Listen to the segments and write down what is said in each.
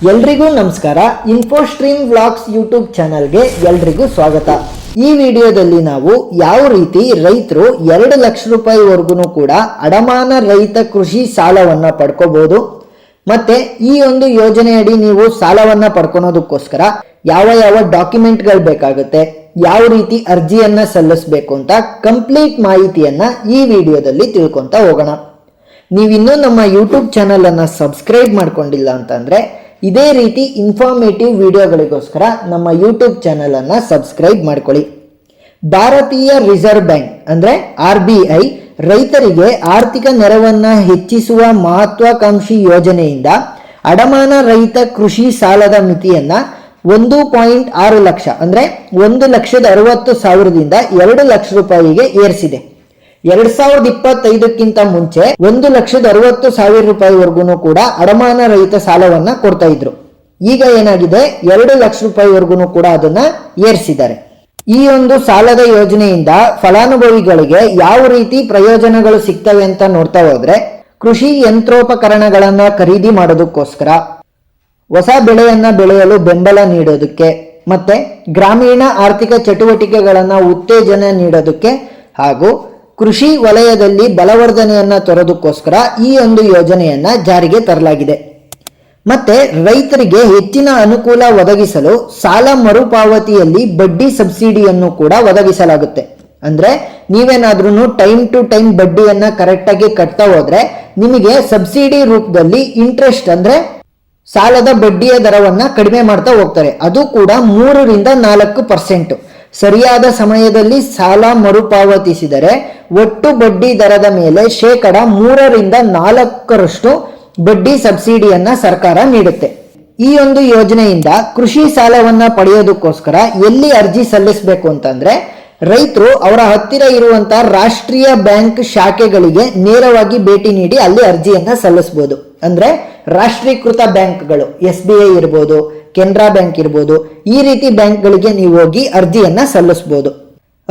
ಎಲ್ರಿಗೂ ನಮಸ್ಕಾರ. ಇನ್ಫೋಸ್ಟ್ರೀಮ್ vlogs YouTube ಚಾನಲ್ಗೆ ಎಲ್ರಿಗೂ ಸ್ವಾಗತ. ಈ ವಿಡಿಯೋದಲ್ಲಿ ನಾವು ಯಾವ ರೀತಿ ರೈತರು ಎರಡು ಲಕ್ಷ ರೂಪಾಯಿವರೆಗೂ ಕೂಡ ಅಡಮಾನ ರೈತ ಕೃಷಿ ಸಾಲವನ್ನು ಪಡ್ಕೋಬಹುದು ಮತ್ತೆ ಈ ಒಂದು ಯೋಜನೆಯಡಿ ನೀವು ಸಾಲವನ್ನ ಪಡ್ಕೊಳೋದಕ್ಕೋಸ್ಕರ ಯಾವ ಯಾವ ಡಾಕ್ಯುಮೆಂಟ್ಗಳು ಬೇಕಾಗುತ್ತೆ, ಯಾವ ರೀತಿ ಅರ್ಜಿಯನ್ನ ಸಲ್ಲಿಸಬೇಕು ಅಂತ ಕಂಪ್ಲೀಟ್ ಮಾಹಿತಿಯನ್ನ ಈ ವಿಡಿಯೋದಲ್ಲಿ ತಿಳ್ಕೊತಾ ಹೋಗೋಣ. ನೀವಿನ್ನೂ ನಮ್ಮ ಯೂಟ್ಯೂಬ್ ಚಾನಲನ್ನು ಸಬ್ಸ್ಕ್ರೈಬ್ ಮಾಡ್ಕೊಂಡಿಲ್ಲ ಅಂತಂದ್ರೆ ಇದೇ ರೀತಿ ಇನ್ಫಾರ್ಮೇಟಿವ್ ವಿಡಿಯೋಗಳಿಗೋಸ್ಕರ ನಮ್ಮ ಯೂಟ್ಯೂಬ್ ಚಾನಲನ್ನು ಸಬ್ಸ್ಕ್ರೈಬ್ ಮಾಡ್ಕೊಳ್ಳಿ. ಭಾರತೀಯ ರಿಸರ್ವ್ ಬ್ಯಾಂಕ್ ಅಂದ್ರೆ ಆರ್ ಬಿ ಐ ರೈತರಿಗೆ ಆರ್ಥಿಕ ನೆರವನ್ನು ಹೆಚ್ಚಿಸುವ ಮಹತ್ವಾಕಾಂಕ್ಷಿ ಯೋಜನೆಯಿಂದ ಅಡಮಾನ ರಹಿತ ಕೃಷಿ ಸಾಲದ ಮಿತಿಯನ್ನು ಒಂದು ಪಾಯಿಂಟ್ ಆರು ಲಕ್ಷ ಅಂದ್ರೆ ಒಂದು ಲಕ್ಷದ ಅರವತ್ತು ಸಾವಿರದಿಂದ ಎರಡು ಲಕ್ಷ ರೂಪಾಯಿಗೆ ಏರಿಸಿದೆ. ಎರಡ್ ಸಾವಿರದ ಇಪ್ಪತ್ತೈದಕ್ಕಿಂತ ಮುಂಚೆ ಒಂದು ಲಕ್ಷದ ಅರವತ್ತು ಸಾವಿರ ರೂಪಾಯಿವರೆಗೂ ಕೂಡ ಅಡಮಾನ ರಹಿತ ಸಾಲವನ್ನ ಕೊಡ್ತಾ ಇದ್ರು. ಈಗ ಏನಾಗಿದೆ? ಎರಡು ಲಕ್ಷ ರೂಪಾಯಿವರೆಗೂ ಕೂಡ ಅದನ್ನ ಏರಿಸಿದ್ದಾರೆ. ಈ ಒಂದು ಸಾಲದ ಯೋಜನೆಯಿಂದ ಫಲಾನುಭವಿಗಳಿಗೆ ಯಾವ ರೀತಿ ಪ್ರಯೋಜನಗಳು ಸಿಗ್ತವೆ ಅಂತ ನೋಡ್ತಾ ಹೋದ್ರೆ, ಕೃಷಿ ಯಂತ್ರೋಪಕರಣಗಳನ್ನ ಖರೀದಿ ಮಾಡೋದಕ್ಕೋಸ್ಕರ, ಹೊಸ ಬೆಳೆಯನ್ನ ಬೆಳೆಯಲು ಬೆಂಬಲ ನೀಡೋದಕ್ಕೆ, ಮತ್ತೆ ಗ್ರಾಮೀಣ ಆರ್ಥಿಕ ಚಟುವಟಿಕೆಗಳನ್ನ ಉತ್ತೇಜನ ನೀಡೋದಕ್ಕೆ ಹಾಗೂ ಕೃಷಿ ವಲಯದಲ್ಲಿ ಬಲವರ್ಧನೆಯನ್ನ ತರೋದಕ್ಕೋಸ್ಕರ ಈ ಒಂದು ಯೋಜನೆಯನ್ನ ಜಾರಿಗೆ ತರಲಾಗಿದೆ. ಮತ್ತೆ ರೈತರಿಗೆ ಹೆಚ್ಚಿನ ಅನುಕೂಲ ಒದಗಿಸಲು ಸಾಲ ಮರುಪಾವತಿಯಲ್ಲಿ ಬಡ್ಡಿ ಸಬ್ಸಿಡಿಯನ್ನು ಕೂಡ ಒದಗಿಸಲಾಗುತ್ತೆ. ಅಂದ್ರೆ ನೀವೇನಾದ್ರೂ ಟೈಮ್ ಟು ಟೈಮ್ ಬಡ್ಡಿಯನ್ನ ಕರೆಕ್ಟಾಗಿ ಕಟ್ತಾ ಹೋದ್ರೆ ನಿಮಗೆ ಸಬ್ಸಿಡಿ ರೂಪದಲ್ಲಿ ಇಂಟ್ರೆಸ್ಟ್ ಅಂದ್ರೆ ಸಾಲದ ಬಡ್ಡಿಯ ದರವನ್ನ ಕಡಿಮೆ ಮಾಡ್ತಾ ಹೋಗ್ತಾರೆ. ಅದು ಕೂಡ ಮೂರರಿಂದ ನಾಲ್ಕು ಪರ್ಸೆಂಟ್. ಸರಿಯಾದ ಸಮಯದಲ್ಲಿ ಸಾಲ ಮರುಪಾವತಿಸಿದರೆ ಒಟ್ಟು ಬಡ್ಡಿ ದರದ ಮೇಲೆ ಶೇಕಡ ಮೂರರಿಂದ ನಾಲ್ಕರಷ್ಟು ಬಡ್ಡಿ ಸಬ್ಸಿಡಿಯನ್ನ ಸರ್ಕಾರ ನೀಡುತ್ತೆ. ಈ ಒಂದು ಯೋಜನೆಯಿಂದ ಕೃಷಿ ಸಾಲವನ್ನ ಪಡೆಯೋದಕ್ಕೋಸ್ಕರ ಎಲ್ಲಿ ಅರ್ಜಿ ಸಲ್ಲಿಸಬೇಕು ಅಂತಂದ್ರೆ ರೈತರು ಅವರ ಹತ್ತಿರ ಇರುವಂತಹ ರಾಷ್ಟ್ರೀಯ ಬ್ಯಾಂಕ್ ಶಾಖೆಗಳಿಗೆ ನೇರವಾಗಿ ಭೇಟಿ ನೀಡಿ ಅಲ್ಲಿ ಅರ್ಜಿಯನ್ನ ಸಲ್ಲಿಸಬಹುದು ಅಂದ್ರೆ ರಾಷ್ಟ್ರೀಕೃತ ಬ್ಯಾಂಕ್ಗಳು, ಎಸ್ ಬಿ ಐ ಇರ್ಬೋದು ಕೆನರಾ ಬ್ಯಾಂಕ್ ಇರ್ಬೋದು, ಈ ರೀತಿ ಬ್ಯಾಂಕ್ಗಳಿಗೆ ನೀವು ಹೋಗಿ ಅರ್ಜಿಯನ್ನ ಸಲ್ಲಿಸಬಹುದು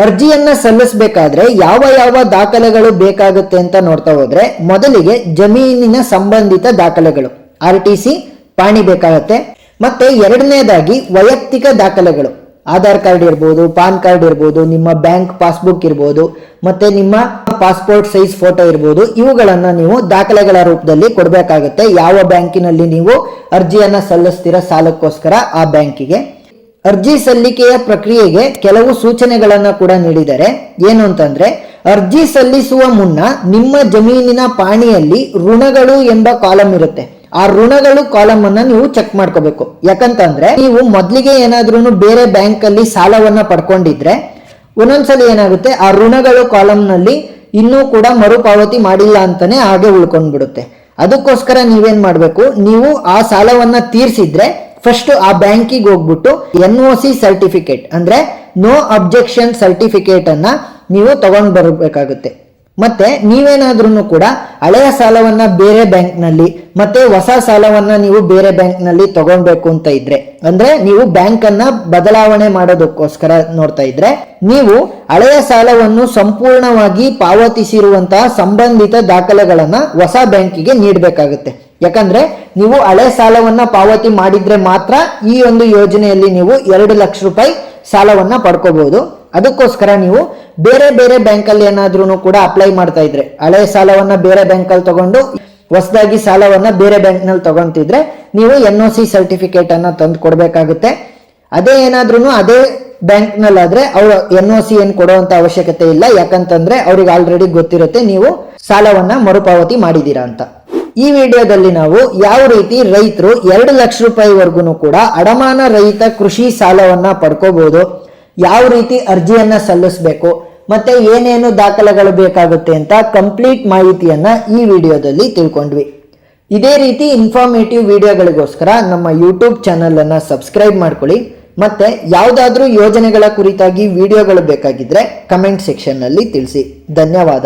ಅರ್ಜಿಯನ್ನ ಸಲ್ಲಿಸಬೇಕಾದ್ರೆ ಯಾವ ಯಾವ ದಾಖಲೆಗಳು ಬೇಕಾಗುತ್ತೆ ಅಂತ ನೋಡ್ತಾ ಹೋದ್ರೆ, ಮೊದಲಿಗೆ ಜಮೀನಿನ ಸಂಬಂಧಿತ ದಾಖಲೆಗಳು, ಆರ್ ಟಿ ಸಿ, ಪಾಣಿ ಬೇಕಾಗುತ್ತೆ, ಮತ್ತೆ ಎರಡನೇದಾಗಿ ವೈಯಕ್ತಿಕ ದಾಖಲೆಗಳು. ಆಧಾರ್ ಕಾರ್ಡ್ ಇರ್ಬೋದು, ಪಾನ್ ಕಾರ್ಡ್ ಇರ್ಬೋದು, ನಿಮ್ಮ ಬ್ಯಾಂಕ್ ಪಾಸ್ಬುಕ್ ಇರ್ಬೋದು, ಮತ್ತೆ ನಿಮ್ಮ ಪಾಸ್ಪೋರ್ಟ್ ಸೈಜ್ ಫೋಟೋ ಇರ್ಬೋದು. ಇವುಗಳನ್ನ ನೀವು ದಾಖಲೆಗಳ ರೂಪದಲ್ಲಿ ಕೊಡಬೇಕಾಗುತ್ತೆ. ಯಾವ ಬ್ಯಾಂಕಿನಲ್ಲಿ ನೀವು ಅರ್ಜಿಯನ್ನ ಸಲ್ಲಿಸ್ತೀರ ಸಾಲಕ್ಕೋಸ್ಕರ ಆ ಬ್ಯಾಂಕಿಗೆ. ಅರ್ಜಿ ಸಲ್ಲಿಕೆಯ ಪ್ರಕ್ರಿಯೆಗೆ ಕೆಲವು ಸೂಚನೆಗಳನ್ನ ಕೂಡ ನೀಡಿದರೆ ಏನು ಅಂತಂದ್ರೆ, ಅರ್ಜಿ ಸಲ್ಲಿಸುವ ಮುನ್ನ ನಿಮ್ಮ ಜಮೀನಿನ ಪಾಣಿಯಲ್ಲಿ ಋಣಗಳು ಎಂಬ ಕಾಲಂ ಇರುತ್ತೆ. ಆ ಋಣಗಳು ಕಾಲಮ್ ಅನ್ನ ನೀವು ಚೆಕ್ ಮಾಡ್ಕೋಬೇಕು. ಯಾಕಂತಂದ್ರೆ, ನೀವು ಮೊದ್ಲಿಗೆ ಏನಾದ್ರೂ ಬೇರೆ ಬ್ಯಾಂಕ್ ಅಲ್ಲಿ ಸಾಲವನ್ನ ಪಡ್ಕೊಂಡಿದ್ರೆ, ಒಂದೊಂದ್ಸಲಿ ಏನಾಗುತ್ತೆ, ಆ ಋಣಗಳು ಕಾಲಮ್ನಲ್ಲಿ ಇನ್ನೂ ಕೂಡ ಮರುಪಾವತಿ ಮಾಡಿಲ್ಲ ಅಂತಾನೆ ಹಾಗೆ ಉಳ್ಕೊಂಡ್ಬಿಡುತ್ತೆ. ಅದಕ್ಕೋಸ್ಕರ ನೀವೇನ್ ಮಾಡ್ಬೇಕು? ನೀವು ಆ ಸಾಲವನ್ನ ತೀರ್ಸಿದ್ರೆ ಫಸ್ಟ್ ಆ ಬ್ಯಾಂಕಿಗೆ ಹೋಗ್ಬಿಟ್ಟು ಎನ್ ಒ ಸಿ ಸರ್ಟಿಫಿಕೇಟ್ ಅಂದ್ರೆ ನೋ ಅಬ್ಜೆಕ್ಷನ್ ಸರ್ಟಿಫಿಕೇಟ್ ಅನ್ನ ನೀವು ತಗೊಂಡ್ ಬರಬೇಕಾಗುತ್ತೆ. ಮತ್ತೆ ನೀವೇನಾದ್ರೂ ಕೂಡ ಹಳೆಯ ಸಾಲವನ್ನ ಬೇರೆ ಬ್ಯಾಂಕ್ನಲ್ಲಿ ಮತ್ತೆ ಹೊಸ ಸಾಲವನ್ನ ನೀವು ಬೇರೆ ಬ್ಯಾಂಕ್ನಲ್ಲಿ ತಗೊಳ್ಬೇಕು ಅಂತ ಇದ್ರೆ, ಅಂದ್ರೆ ನೀವು ಬ್ಯಾಂಕ್ ಅನ್ನ ಬದಲಾವಣೆ ಮಾಡೋದಕ್ಕೋಸ್ಕರ ನೋಡ್ತಾ ಇದ್ರೆ, ನೀವು ಹಳೆಯ ಸಾಲವನ್ನು ಸಂಪೂರ್ಣವಾಗಿ ಪಾವತಿಸಿರುವಂತಹ ಸಂಬಂಧಿತ ದಾಖಲೆಗಳನ್ನ ಹೊಸ ಬ್ಯಾಂಕಿಗೆ ನೀಡಬೇಕಾಗುತ್ತೆ. ಯಾಕಂದ್ರೆ ನೀವು ಹಳೆ ಸಾಲವನ್ನ ಪಾವತಿ ಮಾಡಿದ್ರೆ ಮಾತ್ರ ಈ ಒಂದು ಯೋಜನೆಯಲ್ಲಿ ನೀವು ಎರಡು ಲಕ್ಷ ರೂಪಾಯಿ ಸಾಲವನ್ನ ಪಡ್ಕೋಬಹುದು. ಅದಕ್ಕೋಸ್ಕರ ನೀವು ಬೇರೆ ಬೇರೆ ಬ್ಯಾಂಕಲ್ಲಿ ಏನಾದ್ರೂ ಕೂಡ ಅಪ್ಲೈ ಮಾಡ್ತಾ ಇದ್ರೆ, ಹಳೆ ಸಾಲವನ್ನ ಬೇರೆ ಬ್ಯಾಂಕಲ್ಲಿ ತಗೊಂಡು ಹೊಸದಾಗಿ ಸಾಲವನ್ನ ಬೇರೆ ಬ್ಯಾಂಕ್ನಲ್ಲಿ ತಗೊಂತಿದ್ರೆ ನೀವು ಎನ್ ಒ ಸಿ ಸರ್ಟಿಫಿಕೇಟ್ ಅನ್ನ ತಂದು ಕೊಡಬೇಕಾಗುತ್ತೆ. ಅದೇ ಏನಾದ್ರೂ ಅದೇ ಬ್ಯಾಂಕ್ ಅವರು ಎನ್ ಒ ಸಿ ಏನ್ ಕೊಡುವಂತ ಅವಶ್ಯಕತೆ ಇಲ್ಲ. ಯಾಕಂತಂದ್ರೆ ಅವ್ರಿಗೆ ಆಲ್ರೆಡಿ ಗೊತ್ತಿರುತ್ತೆ ನೀವು ಸಾಲವನ್ನ ಮರುಪಾವತಿ ಮಾಡಿದೀರಾ ಅಂತ. ಈ ವಿಡಿಯೋದಲ್ಲಿ ನಾವು ಯಾವ ರೀತಿ ರೈತರು ಎರಡು ಲಕ್ಷ ರೂಪಾಯಿವರೆಗೂ ಕೂಡ ಅಡಮಾನ ರಹಿತ ಕೃಷಿ ಸಾಲವನ್ನ ಪಡ್ಕೋಬಹುದು ಯಾವ ರೀತಿ ಅರ್ಜಿಯನ್ನ ಸಲ್ಲಿಸಬೇಕು, ಮತ್ತೆ ಏನೇನು ದಾಖಲೆಗಳು ಬೇಕಾಗುತ್ತೆ ಅಂತ ಕಂಪ್ಲೀಟ್ ಮಾಹಿತಿಯನ್ನ ಈ ವಿಡಿಯೋದಲ್ಲಿ ತಿಳ್ಕೊಂಡ್ವಿ. ಇದೇ ರೀತಿ ಇನ್ಫಾರ್ಮೇಟಿವ್ ವಿಡಿಯೋಗಳಿಗೋಸ್ಕರ ನಮ್ಮ ಯೂಟ್ಯೂಬ್ ಚಾನಲ್ ಅನ್ನ ಸಬ್ಸ್ಕ್ರೈಬ್ ಮಾಡ್ಕೊಳ್ಳಿ, ಮತ್ತೆ ಯಾವುದಾದ್ರೂ ಯೋಜನೆಗಳ ಕುರಿತಾಗಿ ವಿಡಿಯೋಗಳು ಬೇಕಾಗಿದ್ರೆ ಕಮೆಂಟ್ ಸೆಕ್ಷನ್ನಲ್ಲಿ ತಿಳಿಸಿ. ಧನ್ಯವಾದ.